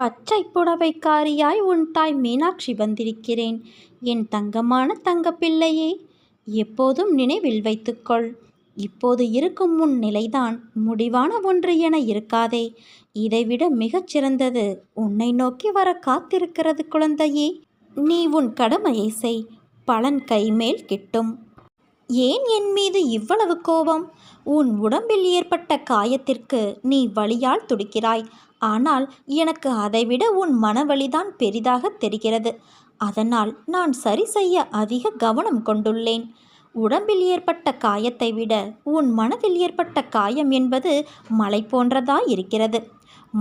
பச்சை புடவைக்காரியாய் உன் தாய் மீனாட்சி வந்திருக்கிறேன். என் தங்கமான தங்கப்பிள்ளையே எப்போதும் நினைவில் வைத்துக்கொள். இப்போது இருக்கும் உன் நிலைதான் முடிவான ஒன்று என இருக்காதே. இதைவிட மிகச் சிறந்தது உன்னை நோக்கி வர காத்திருக்கிறது குழந்தையே. நீ உன் கடமையை செய். பலன் கைமேல் கிட்டும். ஏன் என் மீது இவ்வளவு கோபம்? உன் உடம்பில் ஏற்பட்ட காயத்திற்கு நீ வலியால் துடிக்கிறாய். ஆனால் எனக்கு அதைவிட உன் மனவழிதான் பெரிதாக தெரிகிறது. அதனால் நான் சரி செய்ய அதிக கவனம் கொண்டுள்ளேன். உடம்பில் ஏற்பட்ட காயத்தை விட உன் மனதில் ஏற்பட்ட காயம் என்பது மலை போன்றதாய் இருக்கிறது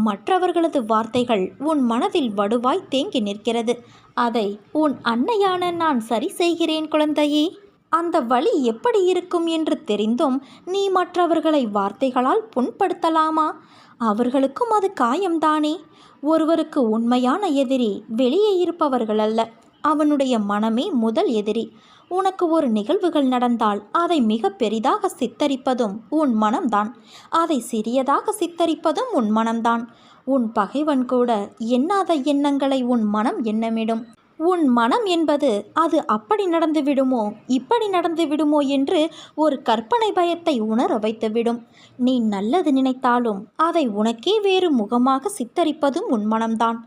மற்றவர்களது வார்த்தைகள் உன் மனதில் வடுவாய் தேங்கி நிற்கிறது. அதை உன் அன்னையான நான் சரி செய்கிறேன் குழந்தையே. அந்த வழி எப்படி இருக்கும் என்று தெரிந்தும் நீ மற்றவர்களை வார்த்தைகளால் புண்படுத்தலாமா? அவர்களுக்கும் அது காயம்தானே? ஒருவருக்கு உண்மையான எதிரி வெளியே இருப்பவர்கள் அல்ல அவனுடைய மனமே முதல் எதிரி. உனக்கு ஒரு நிகழ்வுகள் நடந்தால் அதை மிக பெரிதாக சித்தரிப்பதும் உன் மனம்தான். அதை சிறியதாக சித்தரிப்பதும் உன் மனம்தான். உன் பகைவன் கூட எண்ணாத எண்ணங்களை உன் மனம் எண்ணமிடும். உன் மனம் என்பது அது அப்படி நடந்து விடுமோ இப்படி நடந்து விடுமோ என்று ஒரு கற்பனை பயத்தை உணர வைத்துவிடும். நீ நல்லது நினைத்தாலும் அதை உனக்கே வேறு முகமாக சித்தரிப்பதும் உன் மனம்தான்.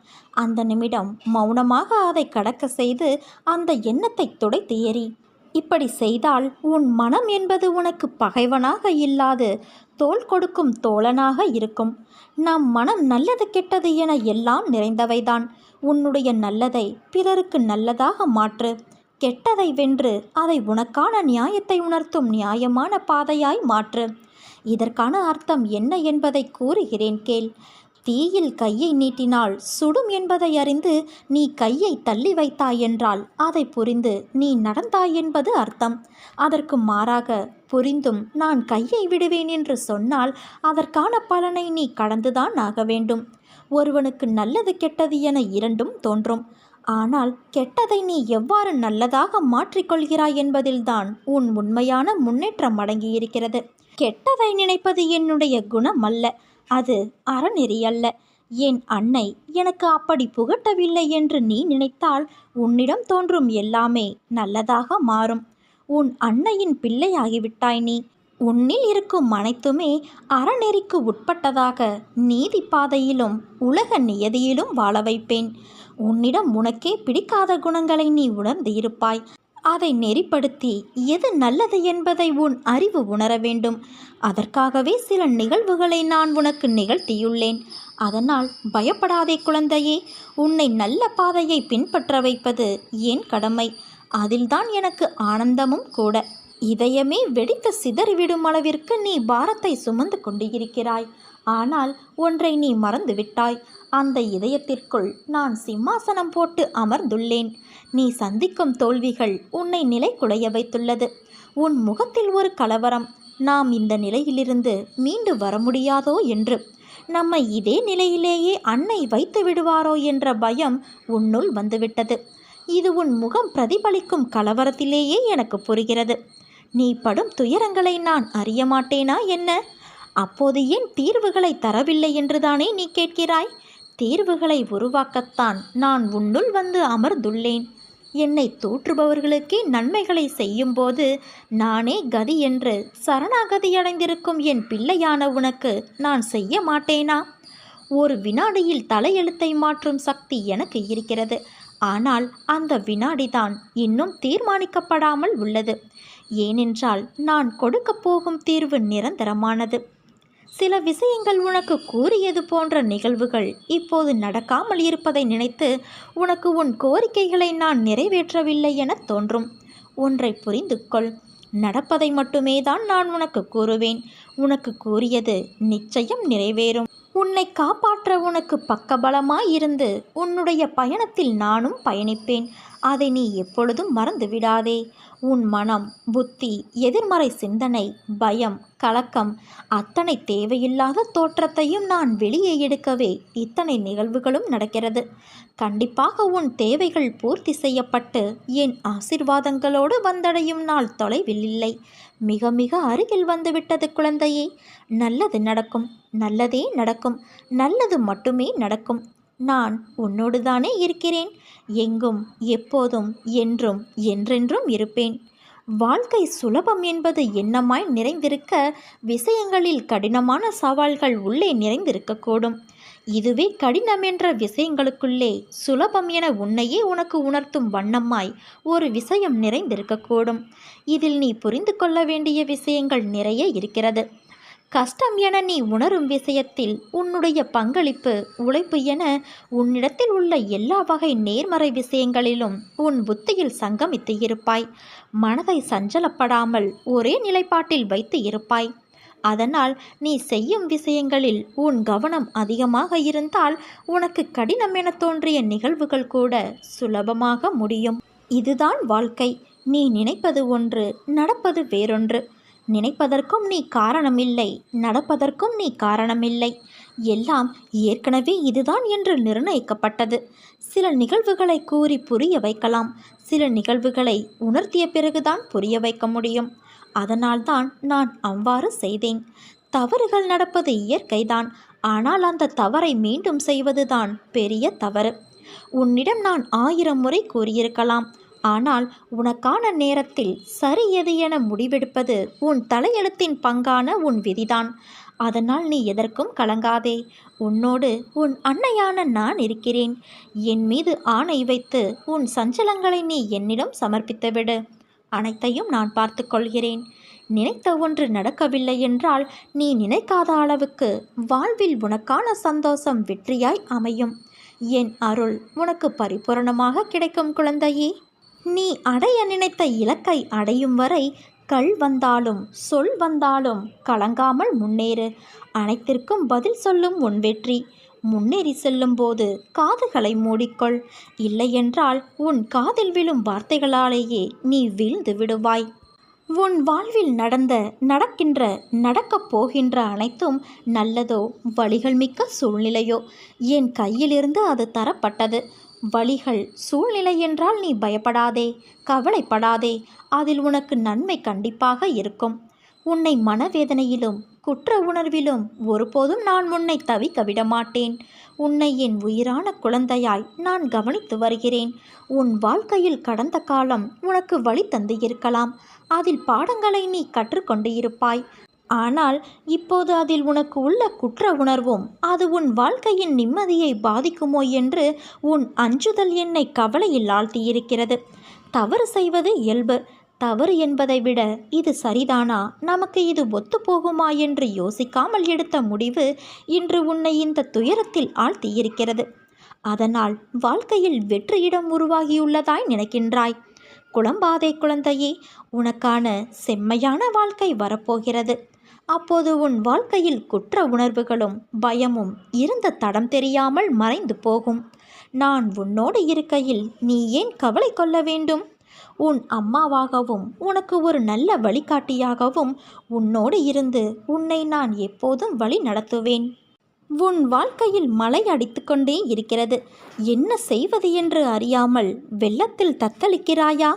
அந்த நிமிடம் மௌனமாக அதை கடக்க செய்து அந்த எண்ணத்தை துடைத்து எறி இப்படி செய்தால் உன் மனம் என்பது உனக்கு பகைவனாக இல்லாது தோள் கொடுக்கும் தோழனாக இருக்கும். நம் மனம் நல்லது கெட்டது என எல்லாம் நிறைந்தவைதான். உன்னுடைய நல்லதை பிறருக்கு நல்லதாக மாற்று. கெட்டதை வென்று அதை உனக்கான நியாயத்தை உணர்த்தும் நியாயமான பாதையாய் மாற்று. இதற்கான அர்த்தம் என்ன என்பதை கூறுகிறேன் கேள். தீயில் கையை நீட்டினால் சுடும் என்பதை அறிந்து நீ கையை தள்ளி வைத்தாய் என்றால் அதை புரிந்து நீ நடந்தாய் என்பது அர்த்தம். அதற்கு மாறாக புரிந்தும் நான் கையை விடுவேன் என்று சொன்னால் அதற்கான பலனை நீ கடந்துதான் ஆக வேண்டும். ஒருவனுக்கு நல்லது கெட்டது என இரண்டும் தோன்றும். ஆனால் கெட்டதை நீ எவ்வாறு நல்லதாக மாற்றிக்கொள்கிறாய் என்பதில்தான் உன் உண்மையான முன்னேற்றம் அடங்கியிருக்கிறது. கெட்டதை நினைப்பது என்னுடைய குணம் அல்ல. அது அறநெறி அல்ல. என் அன்னை எனக்கு அப்படி புகட்டவில்லை என்று நீ நினைத்தால் உன்னிடம் தோன்றும் எல்லாமே நல்லதாக மாறும். உன் அன்னையின் பிள்ளையாகிவிட்டாய் நீ. உன்னில் இருக்கும் அனைத்துமே அறநெறிக்கு உட்பட்டதாக நீதி பாதையிலும் உலக நியதியிலும் வாழ வைப்பேன். உன்னிடம் உனக்கே பிடிக்காத குணங்களை நீ உணர்ந்து இருப்பாய். அதை நெறிப்படுத்தி எது நல்லது என்பதை உன் அறிவு உணர வேண்டும். அதற்காகவே சில நிகழ்வுகளை நான் உனக்கு நிகழ்த்தியுள்ளேன். அதனால் பயப்படாதே குழந்தையே உன்னை நல்ல பாதையை பின்பற்ற வைப்பது என் கடமை. அதில்தான் எனக்கு ஆனந்தமும் கூட. இதயமே வெடித்து சிதறிவிடும் அளவிற்கு நீ பாரத்தை சுமந்து கொண்டு இருக்கிறாய் ஆனால் ஒன்றை நீ மறந்துவிட்டாய். அந்த இதயத்திற்குள் நான் சிம்மாசனம் போட்டு அமர்ந்துள்ளேன். நீ சந்திக்கும் தோல்விகள் உன்னை நிலை குலைய வைத்துள்ளது. உன் முகத்தில் ஒரு கலவரம். நாம் இந்த நிலையிலிருந்து மீண்டு வர முடியாதோ என்று. நம்மை இதே நிலையிலேயே அன்னை வைத்து விடுவாரோ என்ற பயம் உன்னுள் வந்துவிட்டது. இது உன் முகம் பிரதிபலிக்கும் கலவரத்திலேயே எனக்கு புரிகிறது. நீ படும் துயரங்களை நான் அறிய மாட்டேனா என்ன? அப்போது ஏன் தீர்வுகளை தரவில்லை என்றுதானே நீ கேட்கிறாய்? தீர்வுகளை உருவாக்கத்தான் நான் உன்னுள் வந்து அமர்ந்துள்ளேன். என்னை தூற்றுபவர்களுக்கே நன்மைகளை செய்யும்போது நானே கதி என்று சரணாகதியடைந்திருக்கும் என் பிள்ளையான உனக்கு நான் செய்ய மாட்டேனா? ஒரு வினாடியில் தலையெழுத்தை மாற்றும் சக்தி எனக்கு இருக்கிறது. ஆனால் அந்த வினாடிதான் இன்னும் தீர்மானிக்கப்படாமல் உள்ளது. ஏனென்றால் நான் கொடுக்கப் போகும் தீர்வு நிரந்தரமானது. சில விஷயங்கள் உனக்கு கூறியது போன்ற நிகழ்வுகள் இப்போது நடக்காமல் இருப்பதை நினைத்து உனக்கு உன் கோரிக்கைகளை நான் நிறைவேற்றவில்லை என தோன்றும். ஒன்றை புரிந்து கொள். நடப்பதை மட்டுமே தான் நான் உனக்கு கூறுவேன். உனக்கு கூறியது நிச்சயம் நிறைவேறும். உன்னை காப்பாற்ற உனக்கு பக்கபலமாயிருந்து உன்னுடைய பயணத்தில் நானும் பயணிப்பேன். அதை நீ எப்பொழுதும் மறந்து விடாதே உன் மனம் புத்தி எதிர்மறை சிந்தனை பயம் கலக்கம் அத்தனை தேவையில்லாத தோற்றத்தையும் நான் வெளியே எடுக்கவே இத்தனை நிகழ்வுகளும் நடக்கிறது. கண்டிப்பாக உன் தேவைகள் பூர்த்தி செய்யப்பட்டு என் ஆசிர்வாதங்களோடு வந்தடையும் நாள் தொலைவில் இல்லை. மிக மிக அருகில் வந்துவிட்டது குழந்தையே. நல்லது நடக்கும் நல்லதே நடக்கும் நல்லது மட்டுமே நடக்கும். நான் உன்னோடு தானே இருக்கிறேன். எங்கும் எப்போதும் என்றும் என்றென்றும் இருப்பேன். வாழ்க்கை சுலபம் என்பது எண்ணமாய் நிறைந்திருக்க விஷயங்களில் கடினமான சவால்கள் உள்ளே நிறைந்திருக்கக்கூடும். இதுவே கடினம் என்ற விஷயங்களுக்குள்ளே சுலபம் என உன்னையே உனக்கு உணர்த்தும் வண்ணமாய் ஒரு விஷயம் நிறைந்திருக்கக்கூடும். இதில் நீ புரிந்து கொள்ள வேண்டிய விஷயங்கள் நிறைய இருக்கிறது. கஷ்டம் என நீ உணரும் விஷயத்தில் உன்னுடைய பங்களிப்பு உழைப்பு என உன்னிடத்தில் உள்ள எல்லா வகை நேர்மறை விஷயங்களிலும் உன் புத்தியில் சங்கமித்து இருப்பாய். மனதை சஞ்சலப்படாமல் ஒரே நிலைப்பாட்டில் வைத்து இருப்பாய். அதனால் நீ செய்யும் விஷயங்களில் உன் கவனம் அதிகமாக இருந்தால் உனக்கு கடினம் என தோன்றிய நிகழ்வுகள் கூட சுலபமாக முடியும். இதுதான் வாழ்க்கை. நீ நினைப்பது ஒன்று நடப்பது வேறொன்று. நினைப்பதற்கும் நீ காரணமில்லை நடப்பதற்கும் நீ காரணமில்லை. எல்லாம் ஏற்கனவே இதுதான் என்று நிர்ணயிக்கப்பட்டது. சில நிகழ்வுகளை கூறி புரிய வைக்கலாம். சில நிகழ்வுகளை உணர்த்திய பிறகுதான் புரிய வைக்க முடியும். அதனால்தான் நான் அவ்வாறு செய்தேன். தவறுகள் நடப்பது இயற்கைதான். ஆனால் அந்த தவறை மீண்டும் செய்வதுதான் பெரிய தவறு. உன்னிடம் நான் ஆயிரம் முறை கூறியிருக்கலாம். ஆனால் உனக்கான நேரத்தில் சரி எது என முடிவெடுப்பது உன் தலையெழுத்தின் பங்கான உன் விதிதான். அதனால் நீ எதற்கும் கலங்காதே. உன்னோடு உன் அன்னையான நான் இருக்கிறேன். என் மீது ஆணை வைத்து உன் சஞ்சலங்களை நீ என்னிடம் சமர்ப்பித்துவிடு. அனைத்தையும் நான் பார்த்து கொள்கிறேன். நினைத்த ஒன்று நடக்கவில்லை என்றால் நீ நினைக்காத அளவுக்கு வாழ்வில் உனக்கான சந்தோஷம் வெற்றியாய் அமையும். என் அருள் உனக்கு பரிபூரணமாக கிடைக்கும் குழந்தையே. நீ அடைய நினைத்த இலக்கை அடையும் வரை கல் வந்தாலும் சொல் வந்தாலும் கலங்காமல் முன்னேறு. அனைத்திற்கும் பதில் சொல்லும் உன் வெற்றி. முன்னேறி செல்லும்போது காதுகளை மூடிக்கொள். இல்லையென்றால் உன் காதில் விழும் வார்த்தைகளாலேயே நீ வீழ்ந்து விடுவாய். உன் வாழ்வில் நடந்த நடக்கின்ற நடக்கப் போகின்ற அனைத்தும் நல்லதோ வழிகள் மிக்க சூழ்நிலையோ. என் கையிலிருந்து அது தரப்பட்டது. வழிகள் சூழ்நிலை என்றால் நீ பயப்படாதே கவலைப்படாதே அதில் உனக்கு நன்மை கண்டிப்பாக இருக்கும். உன்னை மனவேதனையிலும் குற்ற உணர்விலும் ஒருபோதும் நான் உன்னை தவிக்க விடமாட்டேன். உன்னை என் உயிரான குழந்தையாய் நான் கவனித்து வருகிறேன். உன் வாழ்க்கையில் கடந்த காலம் உனக்கு வழி தந்து இருக்கலாம். அதில் பாடங்களை நீ கற்றுக்கொண்டு இருப்பாய். ஆனால் இப்போது அதில் உனக்கு உள்ள குற்ற உணர்வும் அது உன் வாழ்க்கையின் நிம்மதியை பாதிக்குமோ என்று உன் அஞ்சுதல் என்னை கவலையில் ஆழ்த்தியிருக்கிறது. தவறு செய்வது இயல்பு. தவறு என்பதை விட இது சரிதானா? நமக்கு இது ஒத்துப்போகுமா என்று யோசிக்காமல் எடுத்த முடிவு இன்று உன்னை இந்த துயரத்தில் ஆழ்த்தியிருக்கிறது. அதனால் வாழ்க்கையில் வெற்றியிடம் உருவாகியுள்ளதாய் நினைக்கின்றாய். குழம்பாதே குழந்தையே உனக்கான செம்மையான வாழ்க்கை வரப்போகிறது. அப்போது உன் வாழ்க்கையில் குற்ற உணர்வுகளும் பயமும் இருந்த தடம் தெரியாமல் மறைந்து போகும். நான் உன்னோடு இருக்கையில் நீ ஏன் கவலை கொள்ள வேண்டும்? உன் அம்மாவாகவும் உனக்கு ஒரு நல்ல வழிகாட்டியாகவும் உன்னோடு இருந்து உன்னை நான் எப்போதும் வழி நடத்துவேன். உன் வாழ்க்கையில் மழை அடித்துக்கொண்டே இருக்கிறது. என்ன செய்வது என்று அறியாமல் வெள்ளத்தில் தத்தளிக்கிறாயா?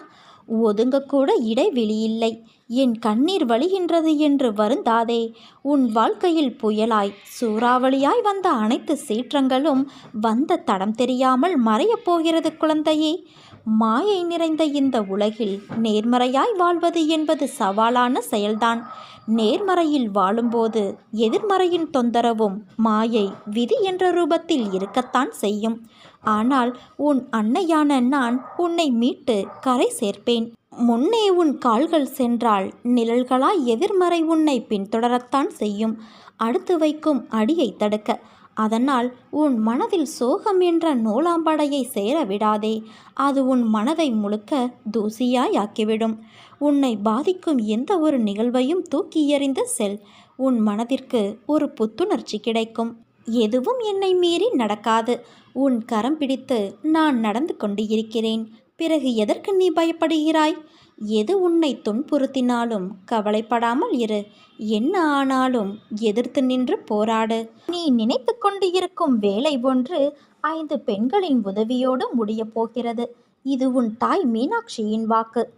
ஒதுங்கக்கூட இடைவெளியில்லை என் கண்ணீர் வழிகின்றது என்று வருந்தாதே. உன் வாழ்க்கையில் புயலாய் சூறாவளியாய் வந்த அனைத்து சீற்றங்களும் வந்த தடம் தெரியாமல் மறையப் போகிறது குழந்தையே. மாயை நிறைந்த இந்த உலகில் நேர்மறையாய் வாழ்வது என்பது சவாலான செயல்தான். நேர்மறையில் வாழும்போது எதிர்மறையின் தொந்தரவும் மாயை விதி என்ற ரூபத்தில் இருக்கத்தான் செய்யும். ஆனால் உன் அன்னையான நான் உன்னை மீட்டு கரை சேர்ப்பேன். முன்னே உன் கால்கள் சென்றால் நிழல்களாய் எதிர்மறை உன்னை பின்தொடரத்தான் செய்யும். அடுத்து வைக்கும் அடியை தடுக்க. அதனால் உன் மனதில் சோகம் என்ற நூலாம்படையை சேர விடாதே. அது உன் மனதை முழுக்க தூசியாய் ஆக்கிவிடும் உன்னை பாதிக்கும் எந்த ஒரு நிகழ்வையும் தூக்கி எறிந்து செல். உன் மனதிற்கு ஒரு புத்துணர்ச்சி கிடைக்கும். எதுவும் என்னை மீறி நடக்காது. உன் கரம் பிடித்து நான் நடந்து கொண்டு இருக்கிறேன். பிறகு எதற்கு நீ பயப்படுகிறாய்? எது உன்னை துன்புறுத்தினாலும் கவலைப்படாமல் இரு. என்ன ஆனாலும் எதிர்த்து நின்று போராடு. நீ நினைத்து கொண்டு இருக்கும் வேலை ஒன்று ஐந்து பெண்களின் உதவியோடு முடியப் போகிறது. இது உன் தாய் மீனாட்சியின் வாக்கு.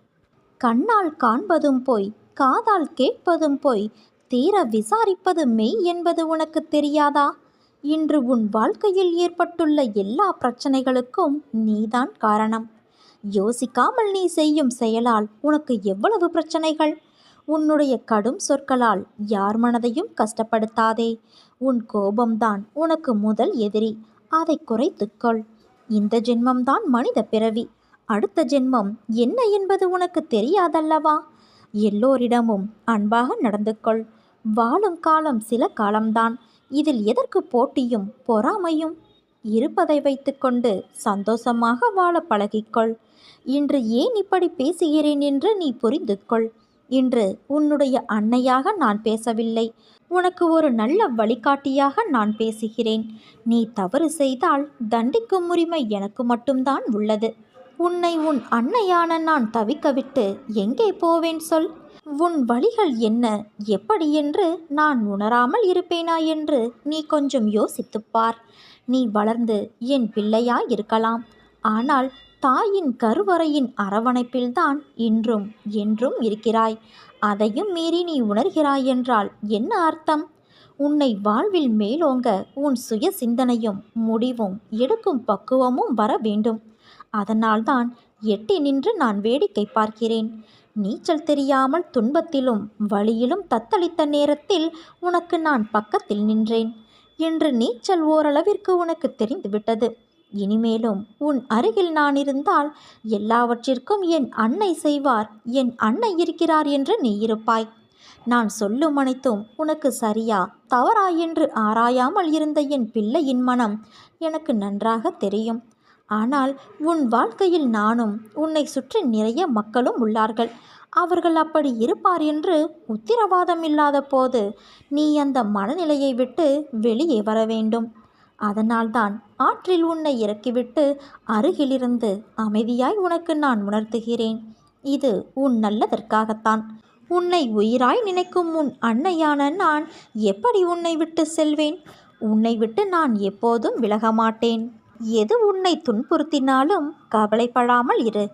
கண்ணால் காண்பதும் போய் காதால் கேட்பதும் போய் தீர விசாரிப்பது மெய் என்பது உனக்கு தெரியாதா? இன்று உன் வாழ்க்கையில் ஏற்பட்டுள்ள எல்லா பிரச்சனைகளுக்கும் நீதான் காரணம். யோசிக்காமல் நீ செய்யும் செயலால் உனக்கு எவ்வளவு பிரச்சனைகள்? உன்னுடைய கடும் சொற்களால் யார் மனதையும் கஷ்டப்படுத்தாதே. உன் கோபம்தான் உனக்கு முதல் எதிரி. அதை குறைத்துக்கொள் இந்த ஜென்மம்தான் மனித பிறவி. அடுத்த ஜென்மம் என்ன என்பது உனக்கு தெரியாதல்லவா? எல்லோரிடமும் அன்பாக நடந்து கொள். வாழும் காலம் சில காலம்தான். இதில் எதற்கு போட்டியும் பொறாமையும்? இருப்பதை வைத்துக்கொண்டு சந்தோஷமாக வாழ பழகிக்கொள். இன்று ஏன் இப்படி பேசுகிறேன் என்று நீ புரிந்து கொள் இன்று உன்னுடைய அன்னையாக நான் பேசவில்லை. உனக்கு ஒரு நல்ல வழிகாட்டியாக நான் பேசுகிறேன். நீ தவறு செய்தால் தண்டிக்கும் உரிமை எனக்கு மட்டும்தான் உள்ளது. உன்னை உன் அன்னையான நான் தவிக்கவிட்டு எங்கே போவேன் சொல். உன் வழிகள் என்ன? எப்படி என்று நான் உணராமல் இருப்பேனா என்று நீ கொஞ்சம் யோசித்துப் பார். நீ வளர்ந்து என் பிள்ளையாய் இருக்கலாம். ஆனால் தாயின் கருவறையின் அரவணைப்பில்தான் இன்றும் என்றும் இருக்கிறாய். அதையும் மீறி நீ உணர்கிறாய் என்றால் என்ன அர்த்தம்? உன்னை வாழ்வில் மேலோங்க உன் சுய சிந்தனையும் முடிவும் எடுக்கும் பக்குவமும் வர வேண்டும். அதனால்தான் எட்டி நின்று நான் வேடிக்கை பார்க்கிறேன். நீச்சல் தெரியாமல் துன்பத்திலும் வழியிலும் தத்தளித்த நேரத்தில் உனக்கு நான் பக்கத்தில் நின்றேன் என்று நீச்சல் ஓரளவிற்கு உனக்கு தெரிந்துவிட்டது. இனிமேலும் உன் அருகில் நான் இருந்தால் எல்லாவற்றிற்கும் என் அன்னை செய்வார் என் அன்னை இருக்கிறார் என்று நீ இருப்பாய். நான் சொல்லும் அனைத்தும் உனக்கு சரியா தவறா என்று ஆராயாமல் இருந்த என் பிள்ளையின் மனம் எனக்கு நன்றாக தெரியும். ஆனால் உன் வாழ்க்கையில் நானும் உன்னை சுற்றி நிறைய மக்களும் உள்ளார்கள். அவர்கள் அப்படி இருப்பார் என்று உத்திரவாதம் இல்லாத போது நீ அந்த மனநிலையை விட்டு வெளியே வர வேண்டும். அதனால்தான் ஆற்றில் உன்னை இறக்கிவிட்டு அருகிலிருந்து அமைதியாய் உனக்கு நான் உணர்த்துகிறேன். இது உன் நல்லதற்காகத்தான். உன்னை உயிராய் நினைக்கும் உன் அன்னையான நான் எப்படி உன்னை விட்டு செல்வேன்? உன்னை விட்டு நான் எப்போதும் விலக மாட்டேன் எது உன்னை துன்புறுத்தினாலும் கவலைப்படாமல் இரு.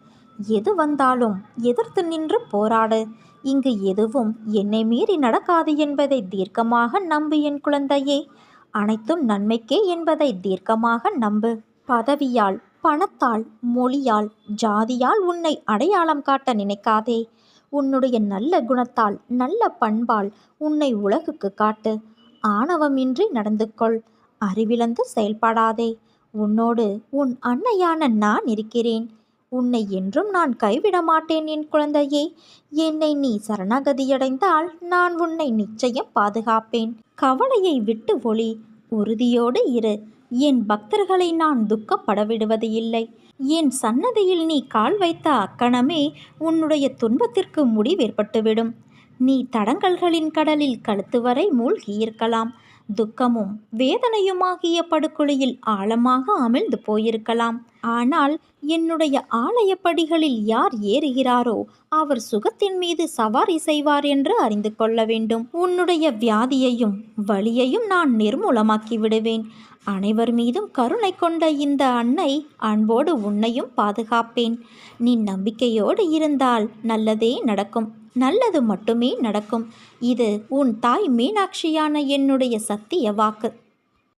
எது வந்தாலும் எதிர்த்து நின்று போராடு. இங்கு எதுவும் என்னை மீறி நடக்காது என்பதை தீர்க்கமாக நம்பு என் குழந்தையே. அனைத்தும் நன்மைக்கே என்பதை தீர்க்கமாக நம்பு. பதவியால் பணத்தால் மொழியால் ஜாதியால் உன்னை அடையாளம் காட்ட நினைக்காதே. உன்னுடைய நல்ல குணத்தால் நல்ல பண்பால் உன்னை உலகுக்கு காட்டு. ஆணவமின்றி நடந்து கொள் அறிவிழந்து செயல்படாதே. உன்னோடு உன் அன்னையான நான் இருக்கிறேன். உன்னை என்றும் நான் கைவிட மாட்டேன் என் குழந்தையே. என்னை நீ சரணாகதியடைந்தால் நான் உன்னை நிச்சயம் பாதுகாப்பேன். கவலையை விட்டு ஒளி உறுதியோடு இரு. என் பக்தர்களை நான் துக்கப்பட விடுவது இல்லை. என் சன்னதியில் நீ கால் வைத்த அக்கணமே உன்னுடைய துன்பத்திற்கு முடிவேற்பட்டுவிடும். நீ தடங்கல்களின் கடலில் கழுத்து வரை மூழ்கியிருக்கலாம். துக்கமும் வேதனையுமாகிய படுகொலையில் ஆழமாக அமிழ்ந்து போயிருக்கலாம். ஆனால் என்னுடைய ஆலயப்படிகளில் யார் ஏறுகிறாரோ அவர் சுகத்தின் மீது சவாரி செய்வார் என்று அறிந்து கொள்ள வேண்டும். உன்னுடைய வியாதியையும் வலியையும் நான் நிர்மூலமாக்கி விடுவேன். அனைவர் மீதும் கருணை கொண்ட இந்த அன்னை அன்போடு உன்னையும் பாதுகாப்பேன். நீ நம்பிக்கையோடு இருந்தால் நல்லதே நடக்கும். நல்லது மட்டுமே நடக்கும். இது உன் தாய் மீனாட்சியான என்னுடைய சத்திய வாக்கு.